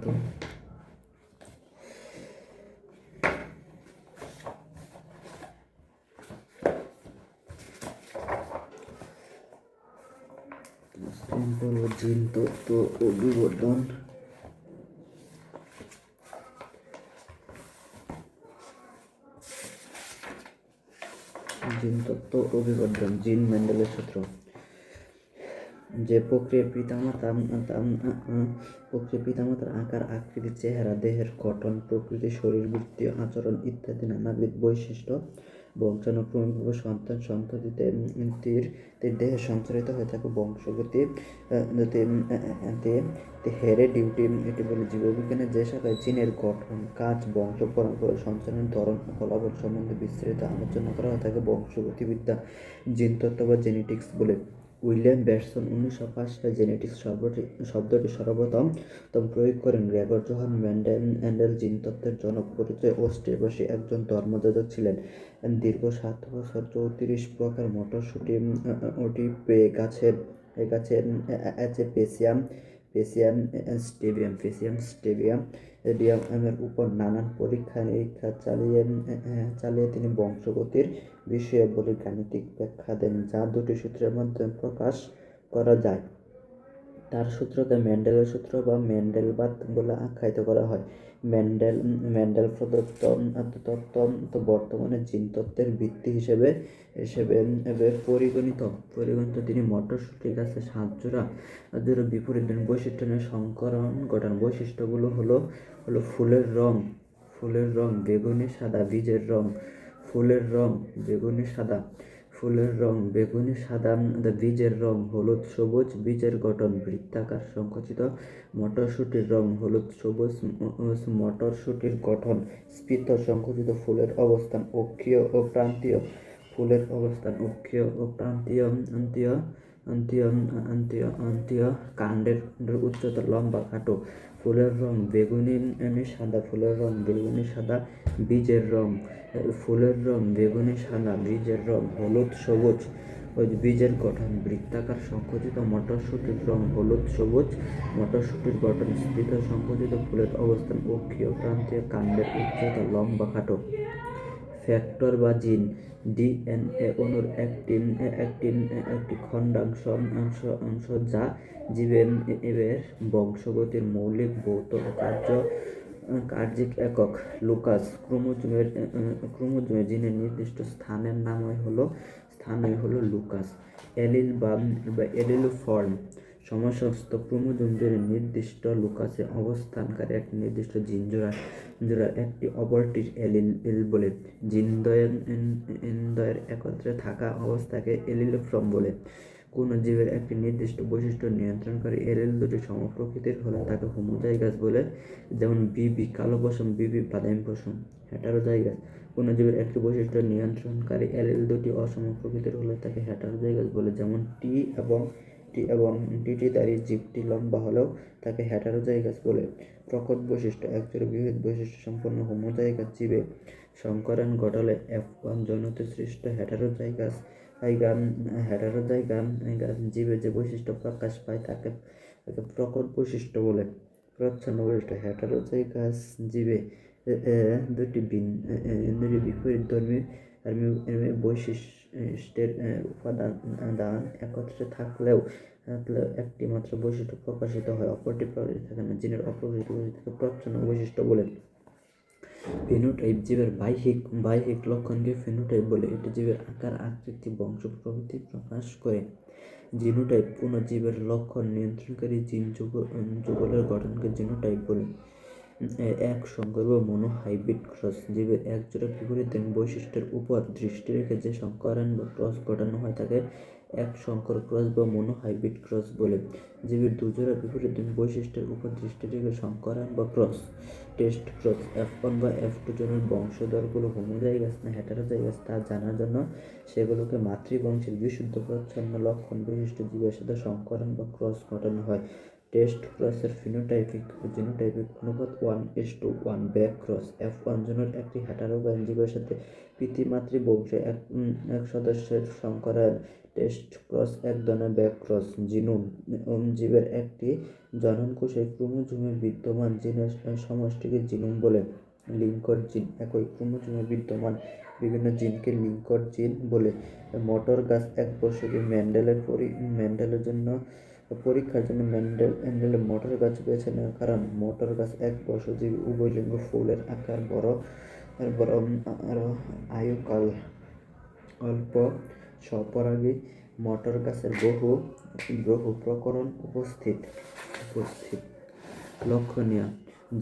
তো স্ট্যাম্পল ও জিন তত্ত্ব ও বিবর্ধন জিন তত্ত্ব ও বিবর্ধন জিন ম্যান্ডেলের সূত্র যে প্রক্রিয়া পিতামাতা তাম- প্রক্রিয়া পিতামাতার আকার, আকৃতি, চেহারা, দেহের গঠন, প্রকৃতি শরীরবৃত্তি আচরণ ইত্যাদি নানাবিধ বৈশিষ্ট্য বংশানুক্রমিকভাবে সন্তান সন্ততিতে দেহে সঞ্চারিত হয়ে থাকে বংশগতি হেরে ডিউটি এটি বলে জীববিজ্ঞানে যে শাখায় জিনের গঠন, কাজ, বংশ, পরম্পরা, সঞ্চালন, ধরন, ফলাফল সম্বন্ধে বিস্তারিত আলোচনা করা হয়ে থাকে বংশগতিবিদ্যা, জিনতত্ত্ব বা জেনেটিক্স বলে। উইলিয়াম ব্যাটসন উনিশশো পাঁচ সালে জেনেটিক্স শব্দটি সর্বপ্রথম প্রয়োগ করেন গ্রেগর জোহান ম্যান্ডেল জিনতত্ত্বের জনক পরিচয় অস্ট্রেলিয়াবাসী একজন ধর্মযাজক ছিলেন। দীর্ঘ সাত বছর চৌত্রিশ প্রকার মটরশুটি ওটি পেয়ে গাছের গাছের আছে পেসিয়াম স্টেডিয়াম স্টেবিয়াম স্টেডিয়াম স্টেডিয়ামের উপর নানান পরীক্ষা নিরীক্ষা চালিয়ে চালিয়ে তিনি বংশগতির বিষয়ে বলে গাণিতিক ব্যাখ্যা দেন, যা দুটি সূত্রের মধ্যে প্রকাশ করা যায়। তার সূত্রকে ম্যান্ডেলের সূত্র বা ম্যান্ডেলবাদ বলে আখ্যায়িত করা হয়। ম্যান্ডেল ম্যান্ডেল প্রদত্ত তত্ত্ব তো বর্তমানে জিনতত্ত্বের ভিত্তি হিসেবে হিসেবে পরিগণিত। পরিগণিত তিনি মটরশুটি গাছে সাত জোড়া জোড়া বিপরীত বৈশিষ্ট্য নিয়ে সংকরণ গঠন বৈশিষ্ট্যগুলো হলো হলো ফুলের রং ফুলের রং বেগুনি, সাদা বীজের রং, ফুলের রং বেগুনি, সাদা। ফুলের রং, বেগুনি, সাদা বীজের রং, হলুদ, সবুজ, বীজের গঠন, বৃত্তাকার, সংকুচিত মটরশুটির রং, হলুদ, সবুজ মটরশুটির গঠন, স্ফীত, সংকুচিত ফুলের অবস্থান, অক্ষীয় ও প্রান্তীয় ফুলের অবস্থান, অক্ষীয় ও প্রান্তীয়, অন্তীয় কাণ্ডের উচ্চতা, লম্বা, খাটো ফুলের রং, বেগুনি সাদা ফুলের রং, বেগুনি, সাদা বীজের রং, ফুলের রং, বেগুনি, সাদা, বীজের রং, হলুদ, সবুজ। বীজের গঠন, বৃত্তাকার সংকুচিত মটরশুটির রং, হলুদ, সবুজ। মটরশুটির গঠন স্ফীত সংকুচিত ফুলের অবস্থান, অক্ষীয় প্রান্তীয় কাণ্ডের উচ্চতা, লম্বা খাটো। ফ্যাক্টর বা জিন, ডিএনএ অণুর একটি একটি একটি খণ্ডাংশ অংশ অংশ যা জীবের বংশগতির মৌলিক, ভৌত কার্য কার্যিক একক, লুকাস ক্রোমোজোমের ক্রোমোজোমে জিনের নির্দিষ্ট স্থানের নামই হলো, স্থানই হলো লুকাস। এলিল বা এলিল ফর্ম সমস্ত ক্রোমোজোমদের নির্দিষ্ট লুকাসে অবস্থানকারী একটি নির্দিষ্ট জিন জোড়া জোড়া একটি অপরটির এলিল এল বলে। জিনদ্বয়ের ইনদ্বয়ের একত্রে থাকা অবস্থাকে এলিল ফর্ম বলে। কোনো জীবের একটি নির্দিষ্ট বৈশিষ্ট্য নিয়ন্ত্রণ নিয়ন্ত্রণকারী এলিল দুটি সমপ্রকৃতির হলে তাকে হোমোজাইগাস বলে, যেমন বিবি কালো পশম বিবি বাদামি পশম, হেটারোজাইগাস। কোনো জীবের একটি বৈশিষ্ট্য নিয়ন্ত্রণকারী এলিল দুটি অসম প্রকৃতির হলে তাকে হেটারোজাইগাস বলে, যেমন টি এবং টি এবং টিটিদারি জীবটি লম্বা হলেও তাকে হেটারোজাইগাস বলে। প্রকট বৈশিষ্ট্য, একজোড়া বিবিধ বৈশিষ্ট্য সম্পন্ন হোমোজাইগাস জীবে সংকরণ ঘটালে এফ ওয়ান জনতে সৃষ্ট হেটারোজাইগাস গান হেটারোজাইগান জীবে যে বৈশিষ্ট্য প্রকাশ পায় তাকে তাকে প্রকট বৈশিষ্ট্য বলে। প্রচ্ছন্ন বৈশিষ্ট্য হেটারোজাইগাস জীবে দুটি ভিন এ, এ, দুটি বিপরীত ধর্মী বৈশিষ্ট্যের উপাদান দান একত্রে থাকলেও একটি মাত্র বৈশিষ্ট্য প্রকাশিত হয় অপরটি প্রকাশিত থাকে না। জিনের বৈশিষ্ট্যকে প্রচ্ছন্ন বৈশিষ্ট্য বলে। ফিনোটাইপ জীবের বাহ্যিক বাহ্যিক লক্ষণকে ফিনোটাইপ বলে। এটি জীবের আকার, আকৃতি, বংশ প্রভৃতি প্রকাশ করে। জিনোটাইপ কোনো জীবের লক্ষণ নিয়ন্ত্রণকারী জিন যুগ- যুগলের গঠনকে জিনোটাইপ বলে। এক সংকর বা মনোহাইব্রিড ক্রস। জীবের এক জোড়া বিপরীত বৈশিষ্ট্যের উপর দৃষ্টি রেখে যে সংকরণ বা ক্রস ঘটানো হয় তাকে এক সংকর ক্রস বা মনোহাইব্রিড ক্রস বলে। জীবের দুজোড়া বিপরীত বৈশিষ্ট্যের উপর দৃষ্টি রেখে সংকরণ বা cross. Test cross F one বা এফ টু জনের বংশধরগুলো হোমোজাইগাস না হেটারোজাইগাস তা জানার জন্য সেগুলোকে মাতৃবংশের বিশুদ্ধ প্রচ্ছন্ন লক্ষণ বিশিষ্ট জীবের সাথে সংকরণ বা ক্রস ঘটানো হয়। টেস্ট ক্রসের ফিনোটাইপিক ও জিনোটাইপিক অনুপাত one is to one back cross F one জনের একটি হেটারোগান জীবের সাথে পিতৃমাতৃ বংশে এক এক সদস্যের সংকরায়ন টেস্ট ক্রস এক ধরনের ব্যাক ক্রস জিনুম জীবের একটি জননকোষে ক্রোমোজোমে বিদ্যমান জিনের সমষ্টিকে জিনুম বলে লিঙ্কর জিন। একই ক্রোমোজোমে বিদ্যমান বিভিন্ন জিনকে লিঙ্কর জিন বলে। মটর গাছ এক বছরই ম্যান্ডেলের পরি, ম্যান্ডেলের জন্য, পরীক্ষার জন্য ম্যান্ডেল, ম্যান্ডেলের মটর গাছ বেছে নেওয়ার কারণ, মটর গাছ এক বর্ষজীবী উভয়লিঙ্গ ফুলের আকার বড় বড় আরও আয়ুকাল, অল্প স্বপরাগী মটর গাছের বহু বহু প্রকরণ উপস্থিত উপস্থিত। লক্ষণীয়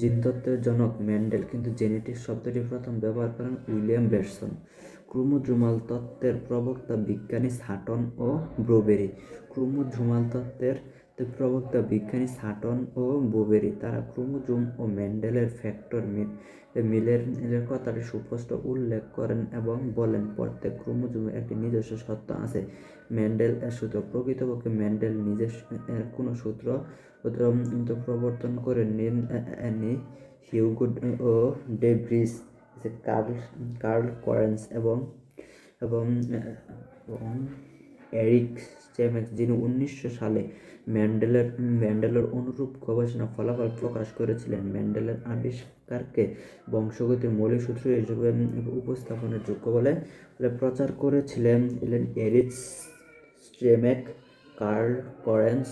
জিনতত্ত্বের জনক ম্যান্ডেল, কিন্তু জেনেটিক শব্দটি প্রথম ব্যবহার করেন উইলিয়াম বেরসন ক্রোমোজোমাল তত্ত্বের প্রবক্তা বিজ্ঞানী সাটন ও ব্রোবেরি। ক্রোমোজোমাল তত্ত্বের প্রবক্তা বিজ্ঞানী সাটন ও বোবেরি, তারা ক্রোমোজোম ও ম্যান্ডেলের ফ্যাক্টর মিলের কথাটি সুস্পষ্ট উল্লেখ করেন এবং বলেন, প্রত্যেক ক্রোমোজোমের একটি নিজস্ব সত্য আছে। ম্যান্ডেল সূত্র, প্রকৃতপক্ষে ম্যান্ডেল নিজের কোনো সূত্র প্রবর্তন করে নিন হিউগুড ও de Vries, Carl Carl Correns এবং এবং এরিক স্টেমেক্স যিনি উনিশশো সালে ম্যান্ডেলের ম্যান্ডেলের অনুরূপ গবেষণা ফলাফল প্রকাশ করেছিলেন। ম্যান্ডেলের আবিষ্কারকে বংশগতির মৌলিক সূত্র হিসেবে উপস্থাপনের যোগ্য বলে প্রচার করেছিলেন। এরিক স্টেমেক কার্ল করেন্স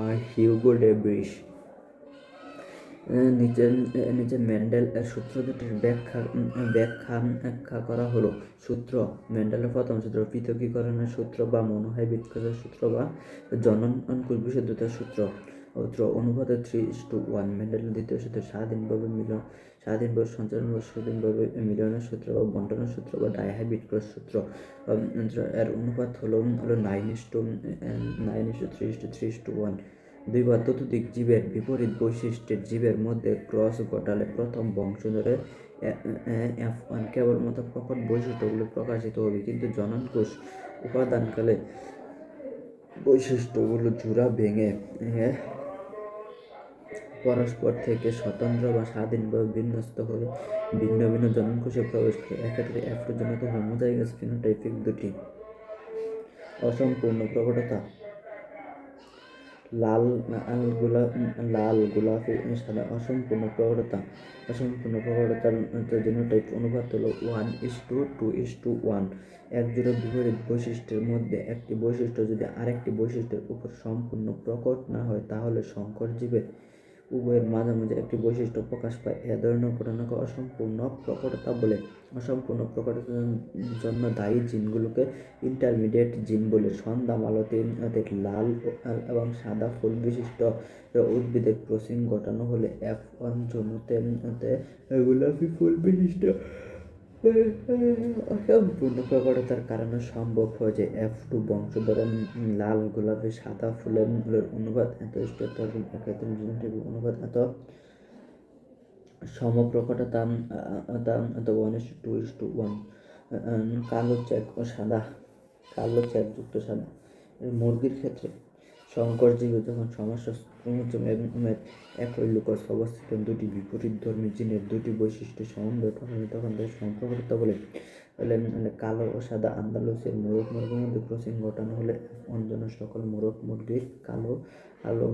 আর হিউগো ডেব্রিস। নিচে নিচে ম্যান্ডেল সূত্র দুটির ব্যাখ্যা ব্যাখ্যা ব্যাখ্যা করা হলো। সূত্র, ম্যান্ডেলের প্রথম সূত্র, পৃথকীকরণের সূত্র বা মনোহাইব্রিডকরণের সূত্র বা জনন বিশুদ্ধতার সূত্র সূত্র। অনুপাতে থ্রি ইস টু ওয়ান, ম্যান্ডেলের দ্বিতীয় সূত্র স্বাধীনভাবে মিলন, স্বাধীনভাবে সঞ্চালন স্বাধীনভাবে মিলনের সূত্র বা বন্টনের সূত্র বা ডাইহাইব্রিড ক্রস সূত্র। এর অনুপাত হলো হলো nine is to nine is to three is to three is to one দুই বা ততোধিক জীবের বিপরীত বৈশিষ্ট্যের জীবের মধ্যে ক্রস ঘটালে প্রথম বংশধরে এফ ওয়ান কেবলমাত্র প্রকট বৈশিষ্ট্যগুলো প্রকাশিত হবে, কিন্তু জননকোষ উপাদানকালে বৈশিষ্ট্যগুলো জোড়া ভেঙে পরস্পর থেকে স্বতন্ত্র বা স্বাধীনভাবে বিন্যস্ত হয়ে ভিন্ন ভিন্ন জননকোষে প্রবেশ করে। এক্ষেত্রে অ্যাফ্রোজনিত হোমোজাইগাস ফিনোটাইপিক দুটি অসম্পূর্ণ প্রকটতা লাল গোলা, লাল গোলাপি সাদা অসম্পূর্ণ প্রকটতা অসম্পূর্ণ প্রগাঢ়তার জন্য টাইপ অনুপাত হলো one is to two is to one এক জোড়া বিপরীত বৈশিষ্ট্যের মধ্যে একটি বৈশিষ্ট্য যদি আরেকটি বৈশিষ্ট্যের উপর সম্পূর্ণ প্রকট না হয়, তাহলে সংকর জীবের উভয়ের মাঝামাঝি একটি বৈশিষ্ট্য প্রকাশ পায়। এ ধরনের ঘটনাকে অসম্পূর্ণ প্রকটতা বলে, অসম্পূর্ণ প্রকটতার জন্য দায়ী জিনগুলোকে ইন্টারমিডিয়েট জিন বলে। সন্ধ্যা মালতে লাল এবং সাদা ফুল বিশিষ্ট উদ্ভিদের ক্রসিং ঘটানো হলে এফ জন্যতে গোলাপি ফুল বিশিষ্ট অসম্পূর্ণ প্রকটতার কারণে সম্ভব হয় যে এফ টু বংশধরে লাল গোলাপি সাদা ফুলের অনুবাদ এত ইষ্ট এবং একাত্তর অনুবাদ এত সমপ্রকটতা এত one is to is to one কালো চেক ও সাদা কালো চেকযুক্ত সাদা মুরগির ক্ষেত্রে শঙ্কর জীবে যখন সমস্যা একই লুকস অবস্থিত দুটি বিপরীত ধর্মী জিনের দুটি বৈশিষ্ট্য সমন্বয় ঘটনা তখন তাদের সম্পর্কতা বলে মানে কালো ও সাদা আন্দালুসের মোরগ মুরগির মধ্যে ক্রসিং ঘটানো হলে অঞ্জন সকল মোরগ মুরগির কালো আলো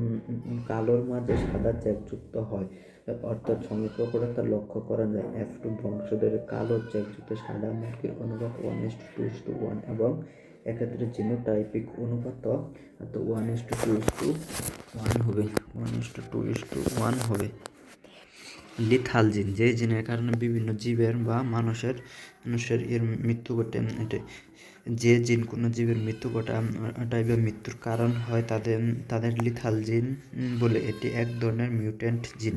কালোর মাঝে সাদা চেকযুক্ত হয়। অর্থাৎ সমপ্রকটতা লক্ষ্য করা যায় এফ টু বংশধরের কালো চেকযুক্ত সাদা মুরগির অনুপাত one is to two one এবং এক্ষেত্রে জিনোটাইপিক অনুপাত তো one is to two is to one হবে। One is to two is to one হবে। লিথাল জিন যে জিনের কারণে বিভিন্ন জীবের বা মানুষের মানুষের এর মৃত্যু ঘটে যে জিন কোনো জীবের মৃত্যু ঘটায় বা মৃত্যুর কারণ হয় তাদের তাদের লিথাল জিন বলে। এটি এক ধরনের মিউট্যান্ট জিন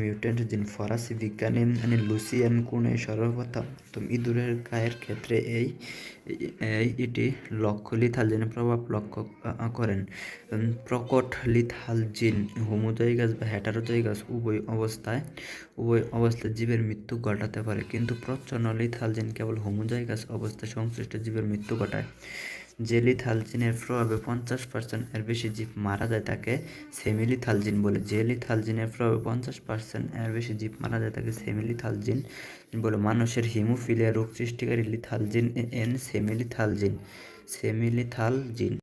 মিউট্যান্ট জিন ফরাসি বিজ্ঞানী মানে লুসিয়ান কোনে সর্বপ্রথম ইঁদুরের গায়ের ক্ষেত্রে এই এটি লক্ষ্য লিথাল জিনের প্রভাব লক্ষ্য করেন। প্রকট লিথাল জিন হোমোজাইগাস বা হ্যাটারোজাইগাস উভয় অবস্থায় উভয় অবস্থায় জীবের মৃত্যু ঘটাতে পারে, কিন্তু প্রচ্ছন্ন লিথাল জিন কেবল হোমোজাইগাস অবস্থায় সংশ্লিষ্ট জীবের মৃত্যু ঘটায়। যে থালজিনের প্রভাবে পঞ্চাশ পার্সেন্ট এর বেশি জীব মারা যায় তাকে সেমিলিথালজিন বলে। জেলি থালজিনের প্রভাবে পঞ্চাশ পার্সেন্ট এর বেশি জীব মারা যায় তাকে সেমিলিথালজিন বলে। মানুষের হিমোফিলিয়া রোগ সৃষ্টিকারী লিথালজিন এন সেমিলিথালজিন। সেমিলিথাল জিন